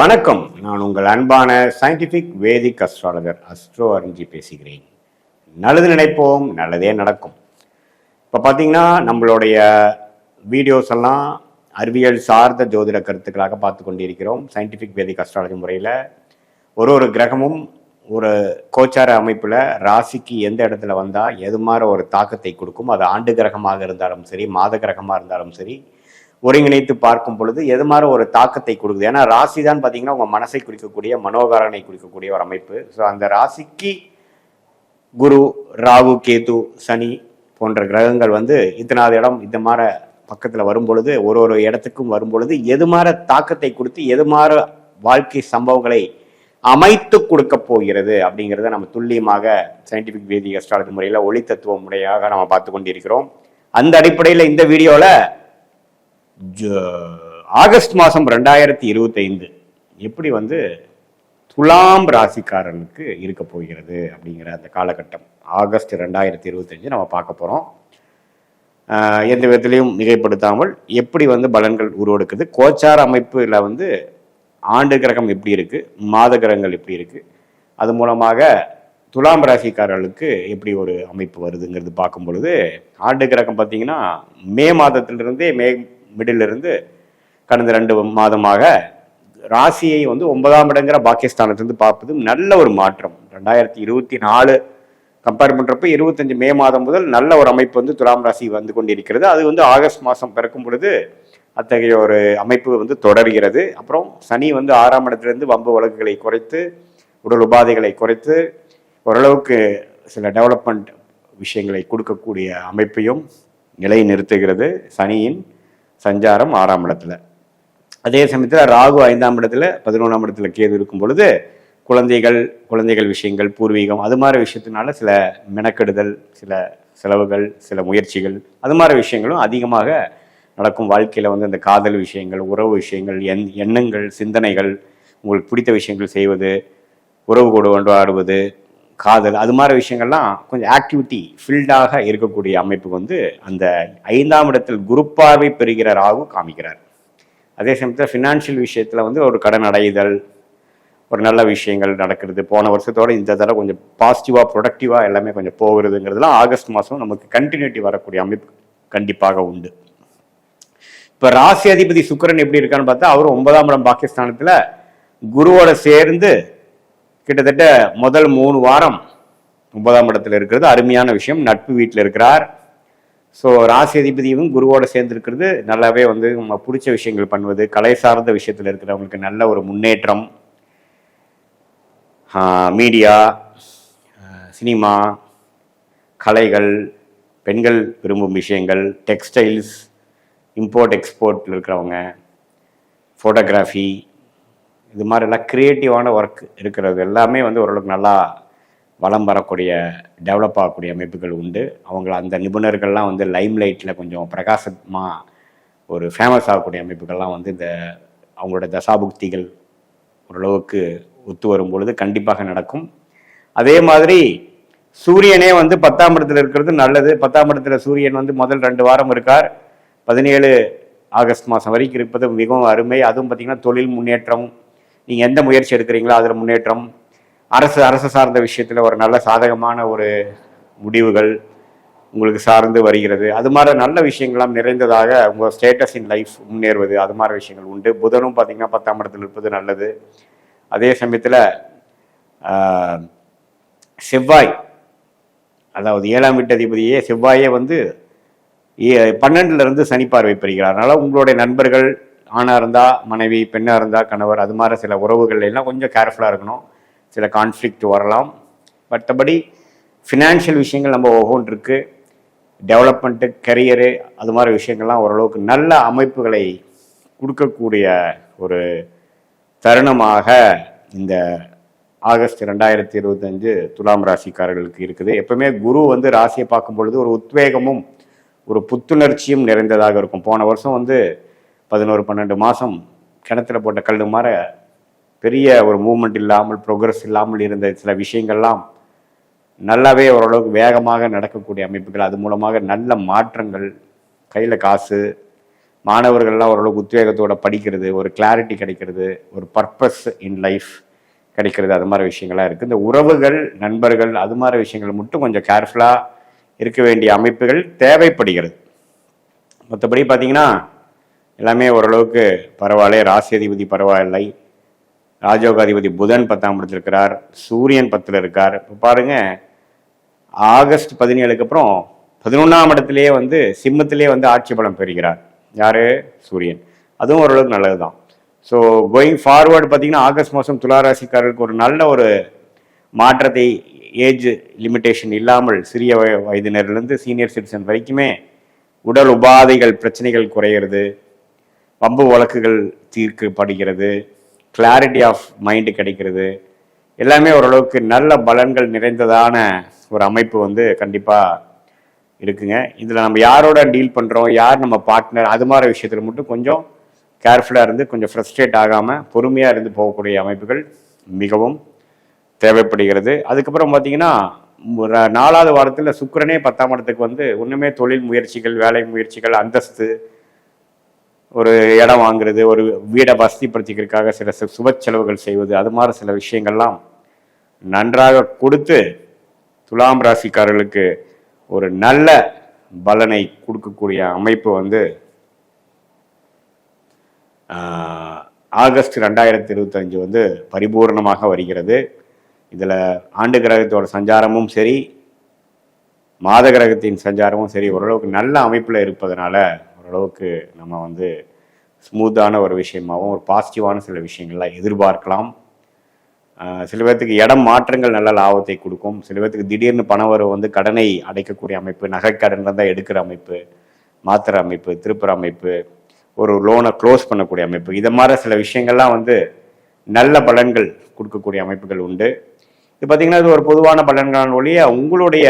வணக்கம். நான் உங்கள் அன்பான சயின்டிபிக் வேதிக் அஸ்ட்ராலஜர் அஸ்ட்ரோ அறிஞ்சி பேசுகிறேன். நல்லது நினைப்போம் நல்லதே நடக்கும். இப்போ பார்த்தீங்கன்னா நம்மளுடைய வீடியோஸ் எல்லாம் அறிவியல் சார்ந்த ஜோதிட கருத்துக்களாக பார்த்து கொண்டிருக்கிறோம். சயின்டிஃபிக் வேதிக் அஸ்ட்ராலஜி முறையில் ஒரு ஒரு கிரகமும் ஒரு கோச்சார அமைப்பில் ராசிக்கு எந்த இடத்துல வந்தால் எது மாதிரி ஒரு தாக்கத்தை கொடுக்கும் அது ஆண்டு கிரகமாக இருந்தாலும் சரி மாத கிரகமாக இருந்தாலும் சரி ஒருங்கிணைத்து பார்க்கும் பொழுது எது மாதிரி ஒரு தாக்கத்தை கொடுக்குது? ஏன்னா ராசி தான் பார்த்தீங்கன்னா உங்கள் மனசை குறிக்கக்கூடிய மனோகாரனை குறிக்கக்கூடிய ஒரு அமைப்பு. ஸோ அந்த ராசிக்கு குரு ராகு கேது சனி போன்ற கிரகங்கள் வந்து இத்தனாவது இடம் இந்த மாதிரி பக்கத்தில் வரும் பொழுது ஒரு ஒரு இடத்துக்கும் வரும் பொழுது எது மாதிரி தாக்கத்தை கொடுத்து எது மாதிரி வாழ்க்கை சம்பவங்களை அமைத்து கொடுக்க போகிறது அப்படிங்கிறத நம்ம துல்லியமாக சயின்டிஃபிக் வேதி அஸ்ட்ராலஜி முறையில் ஒளி தத்துவ முறையாக நம்ம பார்த்து கொண்டிருக்கிறோம். அந்த அடிப்படையில் இந்த வீடியோவில் ஆகஸ்ட் மாதம் ரெண்டாயிரத்தி இருபத்தைந்து எப்படி வந்து துலாம் ராசிக்காரனுக்கு இருக்க போகிறது அப்படிங்கிற அந்த காலகட்டம். ஆகஸ்ட் ரெண்டாயிரத்தி இருபத்தஞ்சு நம்ம பார்க்க போகிறோம் எந்த விதத்திலையும் மிகைப்படுத்தாமல் எப்படி வந்து பலன்கள் உருவெடுக்குது கோச்சார அமைப்பில் வந்து ஆண்டு கிரகம் எப்படி இருக்குது மாத கிரகங்கள் எப்படி இருக்குது அது மூலமாக துலாம் ராசிக்காரர்களுக்கு எப்படி ஒரு அமைப்பு வருதுங்கிறது பார்க்கும் பொழுது ஆண்டு கிரகம் பார்த்தீங்கன்னா மே மாதத்திலிருந்தே மே மிடில் இருந்து கடந்த ரெண்டு மாதமாக ராசியை வந்து ஒன்பதாம் இடங்கிற பாகிஸ்தானத்திலிருந்து பார்ப்பது நல்ல ஒரு மாற்றம். ரெண்டாயிரத்தி இருபத்தி நாலு கம்பேர் பண்ணுறப்ப இருபத்தஞ்சு மே மாதம் முதல் நல்ல ஒரு அமைப்பு வந்து துலாம் ராசி வந்து கொண்டிருக்கிறது. அது வந்து ஆகஸ்ட் மாதம் பிறக்கும் பொழுது அத்தகைய ஒரு அமைப்பு வந்து தொடர்கிறது. அப்புறம் சனி வந்து ஆறாம் இடத்துலேருந்து வம்பு வழக்குகளை குறைத்து உடல் உபாதைகளை குறைத்து ஓரளவுக்கு சில டெவலப்மெண்ட் விஷயங்களை கொடுக்கக்கூடிய அமைப்பையும் நிலை நிறுத்துகிறது சனியின். சஞ்சாரம் ஆறாம் இடத்துல. அதே சமயத்தில் ராகு ஐந்தாம் இடத்துல பதினொன்றாம் இடத்துல கேது இருக்கும் பொழுது குழந்தைகள் குழந்தைகள் விஷயங்கள் பூர்வீகம் அது மாதிரி விஷயத்தினால சில மெனக்கெடுதல் சில செலவுகள் சில முயற்சிகள் அது மாதிரி விஷயங்களும் அதிகமாக நடக்கும். வாழ்க்கையில் வந்து இந்த காதல் விஷயங்கள் உறவு விஷயங்கள் எண் எண்ணங்கள் சிந்தனைகள் உங்களுக்கு பிடித்த விஷயங்கள் செய்வது உறவு கூட கொண்டாடுவது காதல் அது மாதிரி விஷயங்கள்லாம் கொஞ்சம் ஆக்டிவிட்டி ஃபில்டாக இருக்கக்கூடிய அமைப்பு வந்து அந்த ஐந்தாம் இடத்தில் குருப்பார்வை பெறுகிற ராகு காமிக்கிறார். அதே சமயத்தில் ஃபினான்ஷியல் விஷயத்தில் வந்து ஒரு கடன் அடைதல் ஒரு நல்ல விஷயங்கள் நடக்கிறது. போன வருஷத்தோட இந்த தடவை கொஞ்சம் பாசிட்டிவாக ப்ரொடக்டிவாக எல்லாமே கொஞ்சம் போகிறதுங்கிறதுலாம் ஆகஸ்ட் மாதம் நமக்கு கண்டினியூட்டி வரக்கூடிய அமைப்பு கண்டிப்பாக உண்டு. இப்போ ராசி அதிபதி சுக்கரன் எப்படி இருக்கான்னு பார்த்தா அவர் ஒன்பதாம் இடம் பாகிஸ்தானத்தில் குருவோட சேர்ந்து கிட்டத்தட்ட முதல் மூணு வாரம் ஒன்பதாம் இடத்துல இருக்கிறது. அருமையான விஷயம். நட்பு வீட்டில் இருக்கிறார். ஸோ ராசி அதிபதியும் குருவோட சேர்ந்து இருக்கிறது நல்லாவே வந்து பிடிச்ச விஷயங்கள் பண்ணுவது கலை சார்ந்த விஷயத்தில் இருக்கிறவங்களுக்கு நல்ல ஒரு முன்னேற்றம். மீடியா சினிமா கலைகள் பெண்கள் விரும்பும் விஷயங்கள் டெக்ஸ்டைல்ஸ் இம்போர்ட் எக்ஸ்போர்ட்டில் இருக்கிறவங்க ஃபோட்டோகிராஃபி இது மாதிரிலாம் க்ரியேட்டிவான ஒர்க் இருக்கிறது எல்லாமே வந்து ஓரளவுக்கு நல்லா வளம் வரக்கூடிய டெவலப் ஆகக்கூடிய அமைப்புகள் உண்டு. அவங்கள அந்த நிபுணர்கள்லாம் வந்து லைம் லைட்டில் கொஞ்சம் பிரகாசமாக ஒரு ஃபேமஸ் ஆகக்கூடிய அமைப்புகள்லாம் வந்து இந்த அவங்களோட தசாபுக்திகள் ஓரளவுக்கு ஒத்து வரும் பொழுது கண்டிப்பாக நடக்கும். அதே மாதிரி சூரியனே வந்து பத்தாம் இடத்துல இருக்கிறது நல்லது. பத்தாம் இடத்துல சூரியன் வந்து முதல் ரெண்டு வாரம் இருக்கார். பதினேழு ஆகஸ்ட் மாதம் வரைக்கும் இருப்பது மிகவும் அருமை. அதுவும் பார்த்திங்கன்னா தொழில் முன்னேற்றம் நீங்கள் எந்த முயற்சி எடுக்கிறீங்களோ அதில் முன்னேற்றம். அரசு அரசு சார்ந்த விஷயத்தில் ஒரு நல்ல சாதகமான ஒரு முடிவுகள் உங்களுக்கு சார்ந்து வருகிறது. அது மாதிரி நல்ல விஷயங்கள்லாம் நிறைந்ததாக உங்கள் ஸ்டேட்டஸ் இன் லைஃப் முன்னேறுவது அது மாதிரி விஷயங்கள் உண்டு. புதனும் பார்த்திங்கன்னா பத்தாம் இடத்தில் இருப்பது நல்லது. அதே சமயத்தில் செவ்வாய் அதாவது ஏழாம் வீட்டு அதிபதியே செவ்வாயே வந்து பன்னெண்டுலேருந்து சனி பார்வை பெறுகிறார். அதனால் உங்களுடைய நண்பர்கள் ஆணாக இருந்தால் மனைவி பெண்ணாக இருந்தால் கணவர் அது மாதிரி சில உறவுகள் எல்லாம் கொஞ்சம் கேர்ஃபுல்லாக இருக்கணும். சில கான்ஃப்ளிக்ட் வரலாம். மற்றபடி ஃபினான்ஷியல் விஷயங்கள் நம்ம ஒவ்வொன்று இருக்குது டெவலப்மெண்ட்டு கரியரு அது மாதிரி விஷயங்கள்லாம் ஓரளவுக்கு நல்ல அமைப்புகளை கொடுக்கக்கூடிய ஒரு தருணமாக இந்த ஆகஸ்ட் ரெண்டாயிரத்தி இருபத்தஞ்சு துலாம் ராசிக்காரர்களுக்கு இருக்குது. எப்பவுமே குரு வந்து ராசியை பார்க்கும் பொழுது ஒரு உத்வேகமும் ஒரு புத்துணர்ச்சியும் நிறைந்ததாக இருக்கும். போன வருஷம் வந்து பதினோரு பன்னெண்டு மாதம் கிணத்துல போட்ட கல் மாற பெரிய ஒரு மூமெண்ட் இல்லாமல் ப்ரோக்ரஸ் இல்லாமல் இருந்த சில விஷயங்கள்லாம் நல்லாவே ஓரளவுக்கு வேகமாக நடக்கக்கூடிய அமைப்புகள். அது மூலமாக நல்ல மாற்றங்கள் கையில் காசு மாணவர்கள்லாம் ஓரளவுக்கு உத்வேகத்தோட படிக்கிறது ஒரு கிளாரிட்டி கிடைக்கிறது ஒரு பர்பஸ் இன் லைஃப் கிடைக்கிறது. அது மாதிரி விஷயங்களாக இருக்குது இந்த உறவுகள் நண்பர்கள் அது மாதிரி விஷயங்கள் மட்டும் கொஞ்சம் கேர்ஃபுல்லாக இருக்க வேண்டிய அமைப்புகள் தேவைப்படுகிறது. மற்றபடி பார்த்தீங்கன்னா எல்லாமே ஓரளவுக்கு பரவாயில்ல. ராசி அதிபதி பரவாயில்லை. ராஜோகாதிபதி புதன் பத்தாம் இடத்துல இருக்கிறார். சூரியன் பத்தில் இருக்கார். இப்போ பாருங்க ஆகஸ்ட் பதினேழுக்கு அப்புறம் பதினொன்றாம் இடத்துலையே வந்து சிம்மத்திலேயே வந்து ஆட்சி பலம் பெறுகிறார். யாரு? சூரியன். அதுவும் ஓரளவுக்கு நல்லது தான் ஸோ கோயிங் ஃபார்வர்டு பார்த்தீங்கன்னா ஆகஸ்ட் மாதம் துளாராசிக்காரர்களுக்கு ஒரு நல்ல ஒரு மாற்றத்தை ஏஜ் லிமிட்டேஷன் இல்லாமல் சிறிய வயதினர்லேருந்து சீனியர் சிட்டிசன் வரைக்குமே உடல் உபாதைகள் பிரச்சனைகள் குறையிறது. வம்பு வழக்குகள் தீர்க்கப்படுகிறது கிளாரிட்டி ஆஃப் மைண்டு கிடைக்கிறது. எல்லாமே ஓரளவுக்கு நல்ல பலன்கள் நிறைந்ததான ஒரு அமைப்பு வந்து கண்டிப்பாக இருக்குங்க. இதில் நம்ம யாரோட டீல் பண்ணுறோம் யார் நம்ம பார்ட்னர் அது மாதிரி விஷயத்தில் மட்டும் கொஞ்சம் கேர்ஃபுல்லாக இருந்து கொஞ்சம் ஃப்ரஸ்ட்ரேட் ஆகாமல் பொறுமையாக இருந்து போகக்கூடிய அமைப்புகள் மிகவும் தேவைப்படுகிறது. அதுக்கப்புறம் பார்த்தீங்கன்னா ஒரு நாலாவது வாரத்தில் சுக்கிரனே பத்தாம் இடத்துக்கு வந்து ஒன்றுமே தொழில் முயற்சிகள் வேலை முயற்சிகள் அந்தஸ்து ஒரு இடம் வாங்குறது ஒரு வீடை வசதிப்படுத்திக்கிறதுக்காக சில சுப செலவுகள் செய்வது அது மாதிரி சில விஷயங்கள்லாம் நன்றாக கொடுத்து துலாம் ராசிக்காரர்களுக்கு ஒரு நல்ல பலனை கொடுக்கக்கூடிய அமைப்பு வந்து ஆகஸ்ட் ரெண்டாயிரத்தி இருபத்தஞ்சு வந்து பரிபூர்ணமாக வருகிறது. இதில் ஆண்டு கிரகத்தோட சஞ்சாரமும் சரி மாத கிரகத்தின் சஞ்சாரமும் சரி ஓரளவுக்கு நல்ல அமைப்பில் இருப்பதனால ஓரளவுக்கு நம்ம வந்து ஸ்மூத்தான ஒரு விஷயமாகவும் ஒரு பாசிட்டிவான சில விஷயங்கள்லாம் எதிர்பார்க்கலாம். சில பேர்த்துக்கு இடம் மாற்றங்கள் நல்ல லாபத்தை கொடுக்கும். சில பேர்த்துக்கு திடீர்னு பணம் வரவு வந்து கடனை அடைக்கக்கூடிய அமைப்பு நகைக்கடன் தான் எடுக்கிற அமைப்பு மாத்திர அமைப்பு திருப்புற அமைப்பு ஒரு லோனை க்ளோஸ் பண்ணக்கூடிய அமைப்பு. இதை மாதிரி சில விஷயங்கள்லாம் வந்து நல்ல பலன்கள் கொடுக்கக்கூடிய அமைப்புகள் உண்டு. இது பார்த்தீங்கன்னா இது ஒரு பொதுவான பலன்களான ஒழிய உங்களுடைய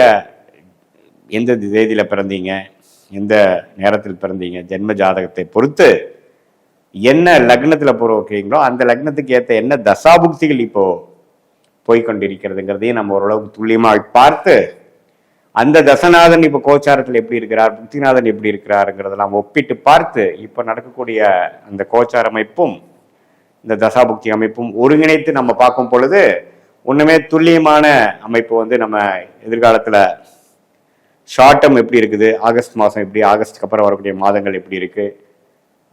எந்த தேதியில் பிறந்தீங்க? எந்த நேரத்தில் பிறந்தீங்க ஜென்ம ஜாதகத்தை பொறுத்து என்ன லக்னத்தில் போகிறீங்களோ அந்த லக்னத்துக்கு ஏற்ற என்ன தசாபுக்திகள் இப்போ போய்கொண்டிருக்கிறதுங்கிறதையும் நம்ம ஓரளவுக்கு துல்லியமாக பார்த்து அந்த தசநாதன் இப்போ கோச்சாரத்தில் எப்படி இருக்கிறார் புக்திநாதன் எப்படி இருக்கிறாருங்கிறதெல்லாம் ஒப்பிட்டு பார்த்து இப்போ நடக்கக்கூடிய அந்த கோச்சார அமைப்பும் இந்த தசாபுக்தி அமைப்பும் ஒருங்கிணைத்து நம்ம பார்க்கும் பொழுது ஒன்றுமே துல்லியமான அமைப்பு வந்து நம்ம எதிர்காலத்தில் ஷார்ட் டேர்ம் எப்படி இருக்குது? ஆகஸ்ட் மாதம் எப்படி? ஆகஸ்ட்க்கு அப்புறம் வரக்கூடிய மாதங்கள் எப்படி இருக்கு?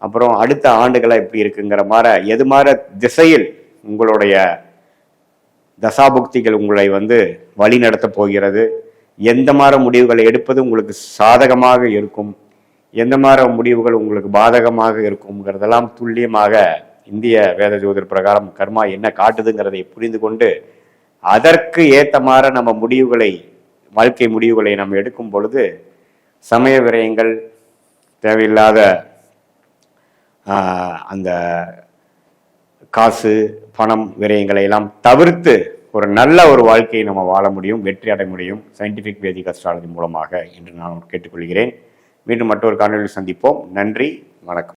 அப்புறம் அடுத்த ஆண்டுகளாக எப்படி இருக்குங்கிற மாதிரி எது மாதிரி திசையில் உங்களுடைய தசாபுக்திகள் உங்களை வந்து வழி நடத்த போகிறது? எந்த மாதிரி முடிவுகளை எடுப்பது உங்களுக்கு சாதகமாக இருக்கும்? எந்த மாதிரி முடிவுகள் உங்களுக்கு பாதகமாக இருக்கும்ங்கிறதெல்லாம் துல்லியமாக இந்திய வேத ஜோதிர் பிரகாரம் கர்மா என்ன காட்டுதுங்கிறதை புரிந்து கொண்டு அதற்கு ஏற்ற மாதிரி நம்ம முடிவுகளை வாழ்க்கை முடிவுகளை நாம் எடுக்கும் பொழுது சமய விரயங்கள் தேவையில்லாத அந்த காசு பணம் விரயங்களை எல்லாம் தவிர்த்து ஒரு நல்ல ஒரு வாழ்க்கையை நம்ம வாழ முடியும் வெற்றி அடைய முடியும். சயின்டிஃபிக் வேதிக் அஸ்ட்ராலஜி மூலமாக என்று நான் கேட்டுக்கொள்கிறேன். மீண்டும் மற்றொரு காணொலியில் சந்திப்போம். நன்றி வணக்கம்.